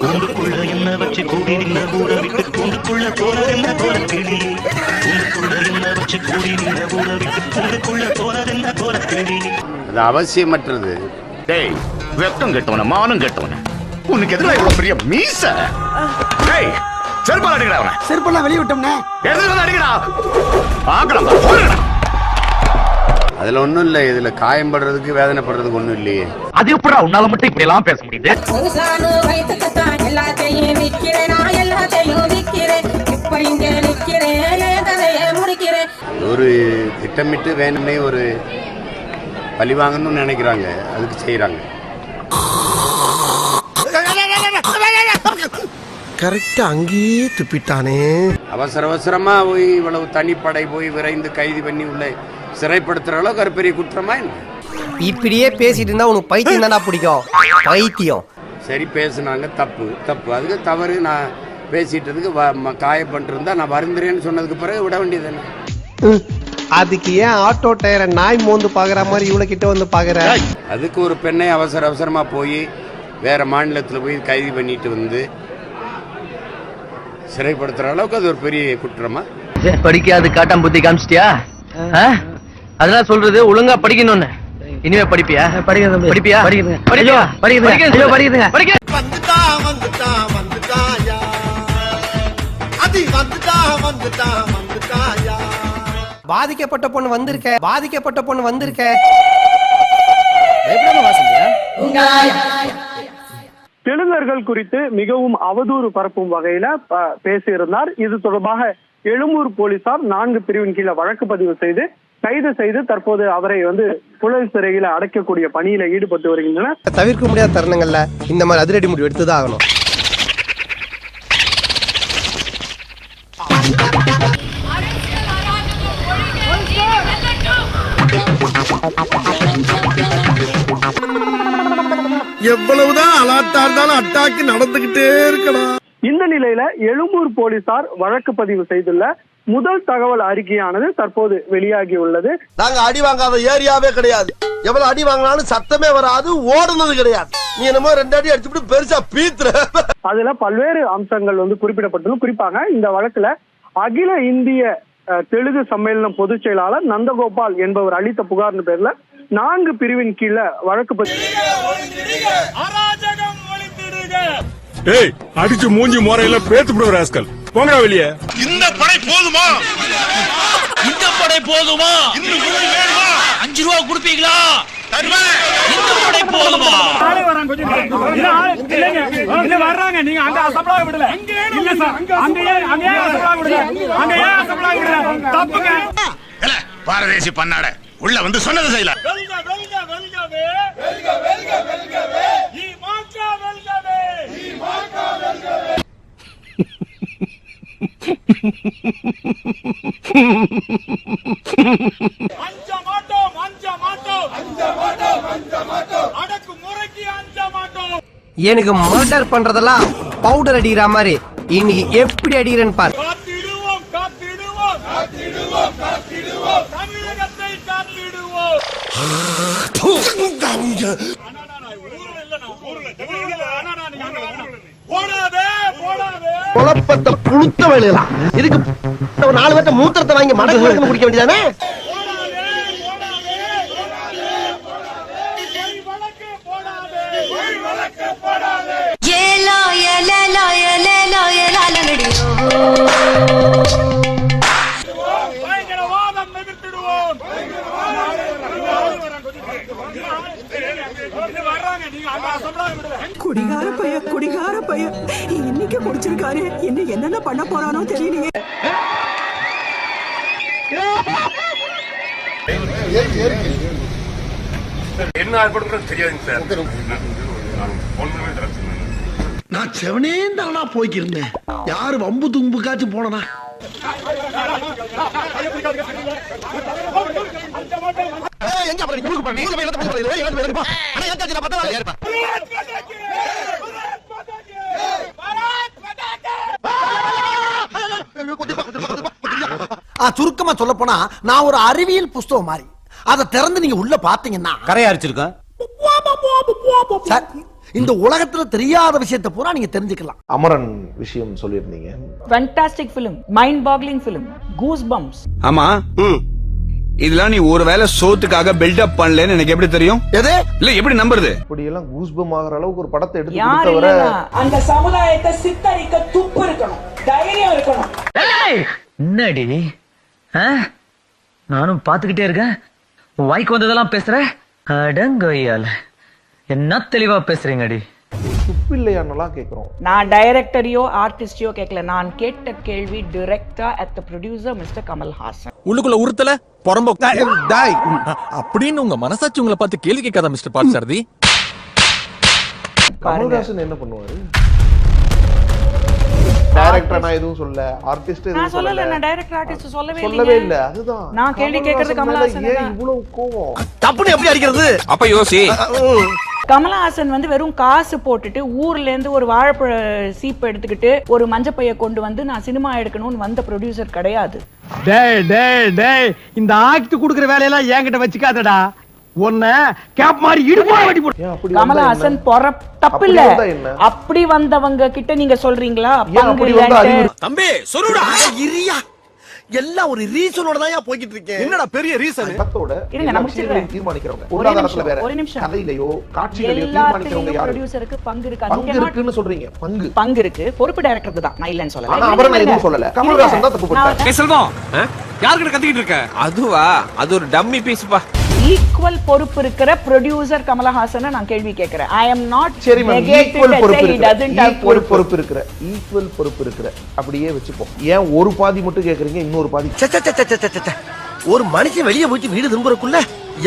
கூண்டுக்குள்ள என்ன வச்சு கூடி நின்ன ஊரை விட்டு கூண்டுக்குள்ள கூண்டுக்குள்ள என்ன வச்சு கூடி நின்ன ஊரை விட்டு கூண்டுக்குள்ள போனதென்ன கோலக்கிளி அது அவசியமற்றது. டேய் வெக்கம் கெட்டவன மானம் கெட்டவன. உனக்கு எதிராக இவ்வளவு பெரிய மீச? டேய் செருப்பால் அடிக்கடா அவன. செருப்பெல்லாம் வெளியே விட்டோம்னே. எதிர்த்து ஆக்கலாம் போடுறா அதுல ஒண்ணும் இல்லை. இதுல காயம்படுறதுக்கு வேதனைப்படுறதுக்கு ஒண்ணும் இல்லையே. அது எப்படா உன்னால மட்டும் இப்படி எல்லாம் பேச முடியுது? ஒரு திட்டமிட்டு வேணும்னே ஒரு பழி வாங்கணும்னு நினைக்கிறாங்க. அதுக்கு செய்யறாங்க கரெக்டா அங்கேயே துப்பிட்டானே. அவசர அவசரமா போய் இவ்வளவு தனிப்படை போய் விரைந்து கைது பண்ணி உள்ள சிறைப்படுத்துற அளவுக்கு ஒரு பெரிய குற்றமா என்ன இப்படியே பேசிட்டு இருந்தா உனக்கு பைத்தியம் தானா பிடிக்கும். பைத்தியம். சரி பேசுனாங்க. தப்பு தப்பு. அதுக்கு தவறு நான் பேசிட்டதுக்கு வ- ம- காயப்பட்டிருந்தா நான் வருந்துறேன்னு சொன்னதுக்கு பிறகு விட வேண்டியது அதுக்கு ஏன் ஆட்டோ டயரை நாய் மோந்து பாக்குற மாதிரி இவ்வளவு கிட்ட வந்து பாக்குற? அதுக்கு ஒரு பெண்ணை அவசர அவசரமா போய் வேற மாநிலத்தில் போய் கைது பண்ணிட்டு வந்து சிறைப்படுத்துற அளவுக்கு அது ஒரு பெரிய குற்றமா? படிக்காது காட்டாம் புத்தி காமிச்சிட்டியா? ஆ? அதெல்லாம் சொல்றது ஒழுங்கா படிக்கணும்னு. இனிமே படிப்பியா? படிக்கிறது படிப்பியா? படிக்கிறது படிப்பியா? படிக்கிறது படிக்கிறது படிக்க வந்துட்டா வந்துட்டா வந்துட்டாயா? அது வந்துட்டா வந்துட்டா வந்துட்டாயா? பாதிக்கப்பட்ட பொண்ணு வந்திருக்க பாதிக்கப்பட்ட பொண்ணு வந்திருக்க. தெலுங்கர்கள் குறித்து மிகவும் அவதூறு பரப்பும் வகையில பேசியிருந்தார். இது தொடர்பாக எழும்பூர் போலீசார் நான்கு பிரிவின் கீழே வழக்கு பதிவு செய்து கைது செய்து தற்போது அவரை வந்து புழல் சிறையில அடைக்கக்கூடிய பணியில ஈடுபட்டு வருகின்றனர். தவிர்க்க முடியாத தருணங்கள்ல இந்த மாதிரி அதிரடி முடிவு எடுத்துதான் ஆகணும். எவ்வளவுதான் அலாட்டா இருந்தாலும் அட்டாக்கு நடந்துகிட்டே இருக்கணும். இந்த நிலையில எழும்பூர் போலீசார் வழக்கு பதிவு செய்துள்ள முதல் தகவல் அறிக்கையானது தற்போது வெளியாகி உள்ளது நாங்க அடி வாங்காத ஏரியாவே கிடையாது. எவ்வளவு அடி வாங்கினாலும் சத்தமே வராது ஓடுனது கிடையாது. நீ என்னமோ ரெண்டு அடி அடிச்சுட்டு பெருசா பீத்துற. அதுல பல்வேறு அம்சங்கள் வந்து குறிப்பிடப்பட்டுள்ளது. குறிப்பாக இந்த வழக்குல அகில இந்திய தெலுங்கு சம்மேளனம் பொதுச் செயலாளர் நந்தகோபால் என்பவர் அளித்த புகார்னு பேர்ல நான்கு பிரிவின் கீழே வழக்கு பதிவு ஏய் அடிச்சு மூஞ்சி முறையில பேத்து ராஸ்கல். போங்கடா வெளியே. இந்த படை போதுமா? இந்த படை போதுமா? இன்னும் கொஞ்சம் வேணுமா? அஞ்சு ரூபா கொடுப்பீங்களா? இந்த படை போதுமா? வர்றாங்க. நீங்க அங்க அசம்பிளாக விடல. இல்ல சார். அங்கேயே அங்கேயே அசம்பிளாக விடல. அங்கேயே அசம்பிளாக விடல. தப்புங்க. ஏல, பாரதேசி பண்ணாட. உள்ள வந்து சொன்னது எனக்கு மர்டர் பண்றதெல்லாம் பவுடர் அடிக்கிற மாதிரி. இன்னைக்கு எப்படி அடிக்கிறேன்னு பாரு. குழப்பத்தை புழுத்த வேலையலாம் இதுக்கு ஒரு நாலு பேர்த்த மூத்திரத்தை வாங்கி மடக்கு மடக்கு குடிக்க வேண்டியதானே ஏலோ ஏலேலோ ஏலேலோ ஏலாலங்கடியோ குடிகார பைய குடிகார பைய இன்னைக்கு குடிச்சிருக்காரு. இன்னும் என்னென்ன பண்ண போறானோ தெரியலையே. என்ன ஏற்படுறது தெரியாதுங்க சார். நான் செவனே தானா போய்க்கிருந்தேன். யாரு வம்பு தும்புக்காச்சும் போனனா? எங்க அப்புறம் பண்ண ஏறுப்பா. சுருக்கமா சொல்ல போனா நான் ஒரு அறிவியல் புஸ்தகம் மாதிரி அதை திறந்து நீங்க உள்ள பாத்தீங்கன்னா கரையா அரிச்சிருக்கேன் சார் இந்த உலகத்துல தெரியாத விஷயத்தை பூரா நீங்க தெரிஞ்சுக்கலாம். அமரன் விஷயம் சொல்லியிருந்தீங்க. Fantastic film mind boggling film goosebumps ஆமா இதெல்லாம் நீ ஒருவேளை சோத்துக்காக பில்டப் பண்ணலன்னு எனக்கு எப்படி தெரியும்? எது? இல்ல எப்படி நம்புறது? இப்படியெல்லாம் கூஸ்பம் ஆகிற அளவுக்கு ஒரு படத்தை எடுத்து யார் கொடுத்தவரை இல்லைன்னா அந்த சமுதாயத்தை சித்தரிக்க துப்பு இருக்கணும் தைரியம் இருக்கணும். என்னடி? ஆ? நானும் பாத்துக்கிட்டே இருக்கேன். உன் வாய்க்கு வந்ததெல்லாம் பேசுற? அடங்கொய்யால என்ன தெளிவா பேசுறீங்கடி துப்பில்லையான்னெல்லாம் கேட்குறோம் நான் டைரக்டரையோ ஆர்டிஸ்டையோ கேட்கல நான் கேட்ட கேள்வி டிரெக்டா at the producer mister Kamal Haasan உள்ளுக்குள்ள உறுத்தல புறம்போ அப்படின்னு உங்க மனசாட்சி உங்களை பார்த்து கேள்வி கேட்காத மிஸ்டர் பாட்சாரதி கமல்ஹாசன் என்ன பண்ணுவாரு? டைரக்டர் நான் எதுவும் சொல்ல ஆர்டிஸ்ட் எதுவும் சொல்லல சொல்லல. நான் டைரக்டர் ஆர்டிஸ்ட் சொல்லவே சொல்லவே இல்ல அதுதான். நான் கேள்வி கேட்கறது கமல்ஹாசன். ஏன் இவ்வளவு கோவம்? தப்புன்னு எப்படி அடிக்கிறது? அப்ப யோசி. கமலஹாசன் வந்து வெறும் காசு போட்டுட்டு ஊர்ல இருந்து ஒரு வாழைப்பழ சீப்பு எடுத்துக்கிட்டு ஒரு மஞ்சப்பைய கொண்டு வந்து நான் சினிமா எடுக்கணும்னு வந்த ப்ரொடியூசர் கிடையாது. டேய் டேய் டேய் இந்த ஆக்ட் குடுக்குற வேலையெல்லாம் என்கிட்ட வச்சுக்காதடா. உன்ன கேப் மாதிரி இடுப்பா வெட்டி போடு. கமலஹாசன்? பொற தப்பு இல்ல? அப்படி வந்தவங்க கிட்ட நீங்க சொல்றீங்களா? தம்பி சொல்லுடா. இரியா. எல்லாம் ஒரு ரீசனோட தான் போய்கிட்டு இருக்கேன் என்னடா பெரிய ரீசன். விஷயங்களையும் தீர்மானிக்கிறவங்க. ஒரே பொருளாதாரத்துல நிமிஷம், வேற ஒரே நிமிஷம். கதையிலையோ காட்சிகளையோ தீர்மானிக்கிறவங்க யாரு? ப்ரொடியூசருக்கு பங்கு இருக்கு. பங்கு இருக்குன்னு சொல்றீங்க. பங்கு. பங்கு இருக்கு. பொறுப்பு டைரக்டருக்கு தான். நான் இல்லைன்னு சொல்லல. அவரை நான். எதுவும் சொல்லல. கமல்ஹாசன் தான் தப்பு பண்ணாரு செல்வம் யாருக்கிட்ட கத்திக்கிட்டு இருக்க? அதுவா? அது ஒரு டம்மி பீஸ்பா ஈக்குவல் பொறுப்பு இருக்கிற ப்ரொடியூசர் கமலஹாசனை நான் கேள்வி கேட்கிறேன். ஐ அம் நாட் சரி மேம் ஈக்குவல் பொறுப்பு இருக்கிற ஈக்குவல் பொறுப்பு. இருக்கிற ஈக்குவல் பொறுப்பு இருக்கிற அப்படியே வச்சுப்போம். ஏன் ஒரு பாதி மட்டும் கேக்குறீங்க இன்னொரு பாதி? ஒரு மனுஷன் வெளியே போயிட்டு வீடு திரும்புறக்குள்ள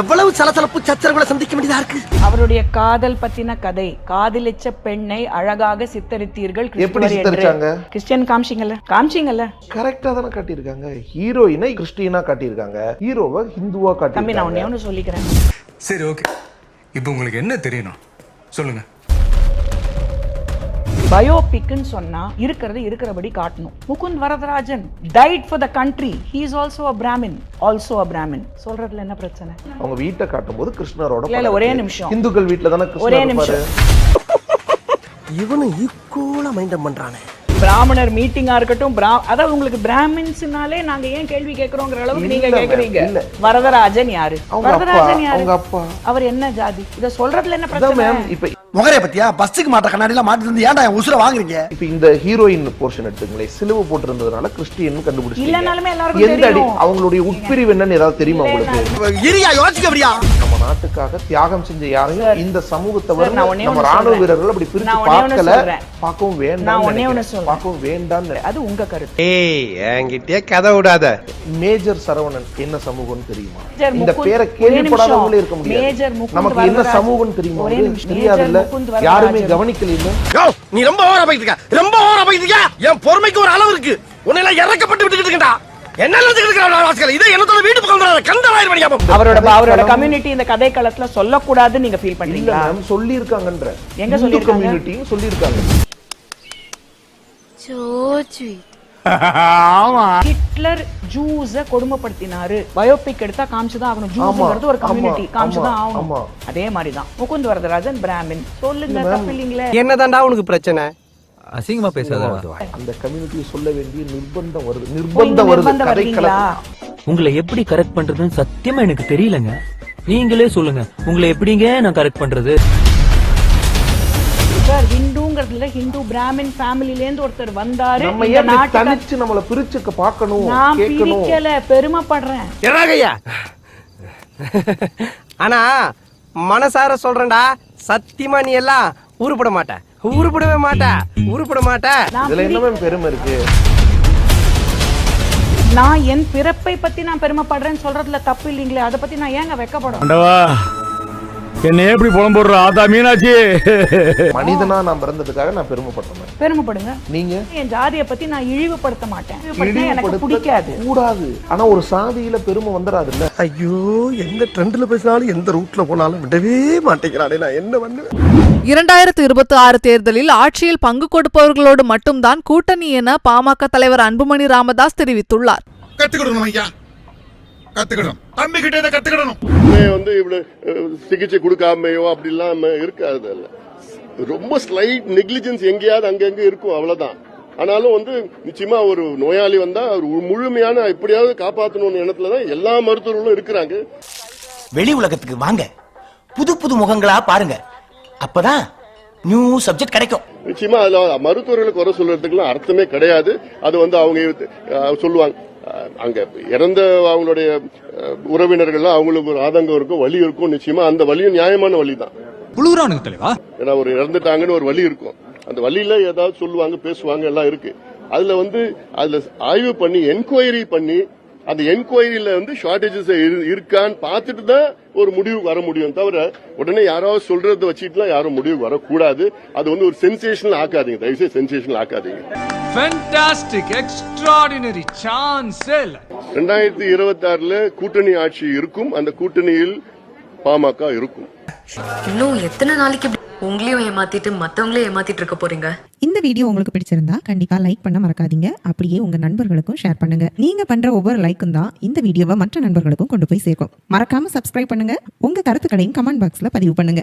எவ்வளவு சலசலப்பு சச்சரவுகளை சந்திக்க வேண்டியதா இருக்கு? அவருடைய காதல் பத்தின கதை காதலிச்ச பெண்ணை அழகாக சித்தரித்தீர்கள் எப்படி. சித்தரிச்சாங்க? கிறிஸ்டியன் காமிச்சிங்கல்ல? காமிச்சிங்கல்ல? கரெக்டா தானே காட்டியிருக்காங்க. ஹீரோயினை கிறிஸ்டியனா காட்டியிருக்காங்க. ஹீரோவை ஹிந்துவா தம்பி நான் ஒண்ணு சொல்லிக்கிறேன். சரி ஓகே இப்போ உங்களுக்கு என்ன தெரியணும்? சொல்லுங்க. பயோபிக்னு சொன்னா இருக்கிறது இருக்கிறபடி காட்டணும். Mukund Varadarajan died for the country he is also a Brahmin also a Brahmin சொல்றதுல என்ன பிரச்சனை? அவங்க வீட்டை காட்டும்போது கிருஷ்ணரோட இல்ல, ஒரே. நிமிஷம். இந்துக்கள் வீட்டுல தானே ஒரே நிமிஷம். இவனும் ஈக்குவலா மைண்டம் பண்றானே. பிராமணர் மீட்டிங்கா இருக்கட்டும் பிரா- அதாவது உங்களுக்கு பிராமின்ஸ்னாலே நாங்க ஏன் கேள்வி கேக்குறோங்கிற அளவுக்கு நீங்க கேக்குறீங்க. வரதராஜன் யாரு? வரதராஜன் யாரு? அவங்க அப்பா. அவர் என்ன ஜாதி? இத சொல்றதுல என்ன பிரச்சனை? மேம் இப்ப முகரைய பத்தியா? பஸ்ஸுக்கு மாட்ட கண்ணாடி எல்லாம் மாட்டி இருந்து ஏன்டா என் உசுர வாங்குறீங்க? இப்ப இந்த ஹீரோயின் போர்ஷன் எடுத்துங்களேன் சிலுவை போட்டிருந்ததுனால கிறிஸ்டியன் இல்லனாலுமே கண்டுபிடிச்சிட்டீங்க எல்லாருக்கும் எந்த அடி. அவங்களுடைய உட்பிரிவு என்னன்னு ஏதாவது தெரியுமா உங்களுக்கு? இரியா யோசிக்க நாட்டுக்காக தியாகம் செஞ்ச யாரையும் இந்த சமூகத்தவர் நம்ம ராணுவ. வீரர்கள் அப்படி ஒண்ணு பார்க்கல. பார்க்கவும் நான் வேண்டாம். பார்க்கவும் வேண்டாம்னு அது உங்க கருத்து. ஏய் என்கிட்டயே கதை விடாத. மேஜர் சரவணன் என்ன சமூகம்னு தெரியுமா? இந்த பேரை கேள்விப்படாதவங்களே இருக்க முடியாது. முகுந்த் நமக்கு என்ன. சமூகம் தெரியுமா முகுந்த் வரதராஜன். யாருமே கவனிக்கல இல்ல நீ ரொம்ப ஓவரா இருக்க. ரொம்ப ஓவரா இருக்க. என் பொறுமைக்கு ஒரு அளவு இருக்கு. உன்னை எல்லாம் இறக்கப்பட்டு விட்டுக்கிட்டு இருக்கா அவரோட அவரோட கம்யூனிட்டி இந்த கதை களத்துல சொல்லக்கூடாதுன்னு நீங்க ஃபீல் இல்ல பண்றீங்களா? சொல்லி இருக்காங்கன்ற எங்க சொல்லியிருக்காங்க? கம்யூனிட்டியும் சொல்லி இருக்காங்க ஹிட்லர் ஜூஸ கொடுமைப்படுத்தினாரு. பயோபிக் எடுத்தா காமிச்சுதான் ஆகணும். ஜூஸ்ங்கிறது ஒரு கம்யூனிட்டி காமிச்சுதான் ஆகணும். அதே மாதிரிதான். முகுந்த் வரதராஜன் பிராமின். சொல்லுங்க தப்பு இல்லீங்களே என்னதான்டா உனக்கு பிரச்சனை? அசிங்கமா பேசாத அந்த கம்யூனிட்டியை சொல்ல வேண்டிய நிர்பந்தம் வருது. நிர்பந்தம் வருது. கதைக்களம் உங்களை எப்படி கரெக்ட் பண்றதுன்னு சத்தியமா எனக்கு தெரியலங்க. நீங்களே சொல்லுங்க. உங்களை எப்படிங்க நான் கரெக்ட் பண்றது? சார் ஹிந்துங்கிறதுல ஹிந்து பிராமின் ஃபேமிலில இருந்து ஒருத்தர் வந்தாரு. நம்ம ஏன் தனிச்சு நம்மள பிரிச்சுக்க பார்க்கணும் நான் கேட்கணும்? பிரிக்கல பெருமைப்படுறேன். என்னங்கய்யா ஆனா மனசார சொல்றேன்டா. சத்தியமா நீ எல்லாம் உருப்பட மாட்ட. உருப்படவே மாட்ட. உருப்பட மாட்ட. நான் இதுல என்ன மேம் பெருமை இருக்கு. நான் என் பிறப்பை பத்தி நான் பெருமைப்படுறேன்னு சொல்றதுல தப்பு இல்லீங்களே அதை பத்தி நான் ஏங்க வெக்கப்படும் ஆண்டவா என்ன எப்படி புலம் போடுற? ஆதா மீனாட்சி. மனிதனா நான் பிறந்ததுக்காக நான் பெருமைப்பட்டேன் பெருமைப்படுங்க. நீங்க? என் ஜாதியை பத்தி நான் இழிவுபடுத்த மாட்டேன். எனக்கு பிடிக்காது. கூடாது. ஆனா ஒரு சாதியில பெருமை வந்துடாதுல்ல ஐயோ எந்த ட்ரெண்ட்ல பேசினாலும் எந்த ரூட்ல போனாலும் விடவே மாட்டேங்கிறானே நான். என்ன பண்ணுவேன்? இரண்டாயிரத்து இருபத்தி ஆறு தேர்தலில் ஆட்சியில் பங்கு கொடுப்பவர்களோடு மட்டும்தான் கூட்டணி என பாமக தலைவர் அன்புமணி ராமதாஸ் தெரிவித்துள்ளார். கொடுக்கணும் ஐயா. கத்துக்கணும். தம்பி கிட்ட இதை கத்துக்கிடணும். வந்து இவ்வளவு சிகிச்சை கொடுக்காமையோ அப்படி இல்லாம இருக்காது இல்ல ரொம்ப ஸ்லைட் நெக்லிஜென்ஸ் எங்கேயாவது அங்கங்க இருக்கும் அவ்வளவுதான். ஆனாலும் வந்து நிச்சயமா ஒரு நோயாளி வந்தா அவர் முழுமையான எப்படியாவது காப்பாற்றணும்னு எண்ணத்துல தான் எல்லா மருத்துவர்களும் இருக்கிறாங்க. வெளி உலகத்துக்கு வாங்க. புது புது முகங்களா பாருங்க. அப்பதான் நியூ சப்ஜெக்ட் கிடைக்கும். நிச்சயமா அதுல மருத்துவர்களை குறை சொல்றதுக்குலாம் அர்த்தமே கிடையாது. அது வந்து அவங்க சொல்லுவாங்க. அங்க இறந்த அவங்களுடைய அஹ், உறவினர்கள் அவங்களுக்கு ஒரு ஆதங்கம் இருக்கும் வலி இருக்கும் நிச்சயமா. அந்த வலியும் நியாயமான வலி தான் ஏன்னா ஒரு இறந்துட்டாங்கன்னு ஒரு வலி இருக்கும். அந்த வழியில ஏதாவது சொல்லுவாங்க பேசுவாங்க எல்லாம் இருக்கு. அதுல வந்து அதுல ஆய்வு பண்ணி என்கொயரி பண்ணி அந்த என்கொயரியில வந்து ஷார்டேஜஸ் இருக்கான்னு பார்த்துட்டு தான் ஒரு முடிவுக்கு வர முடியும் தவிர உடனே யாராவது சொல்றதை வச்சுட்டுலாம் யாரும் முடிவுக்கு வரக்கூடாது. அது வந்து ஒரு சென்சேஷனல் ஆக்காதீங்க. தயவுசெய்து சென்சேஷனல் ஆக்காதீங்க. ஃபேண்டாஸ்டிக் எக்ஸ்ட்ராடினரி சான்ஸே ரெண்டாயிரத்தி இருபத்தி ஆறுல கூட்டணி ஆட்சி இருக்கும். அந்த கூட்டணியில் பாமக இருக்கும். இன்னும் எத்தனை நாளைக்கு உங்களையும் ஏமாத்திட்டு மத்தவங்களையும் ஏமாத்திட்டு இருக்க போறீங்க? இந்த வீடியோ உங்களுக்கு பிடிச்சிருந்தா கண்டிப்பா லைக் பண்ண மறக்காதீங்க. அப்படியே உங்க நண்பர்களுக்கும் ஷேர் பண்ணுங்க. நீங்க பண்ற ஒவ்வொரு லைக்கும் தான் இந்த வீடியோவை மற்ற நண்பர்களுக்கும் கொண்டு போய் சேர்க்கும். மறக்காம சப்ஸ்கிரைப் பண்ணுங்க. உங்க கருத்துக்களையும் கமெண்ட் பாக்ஸ்ல பதிவு பண்ணுங்க.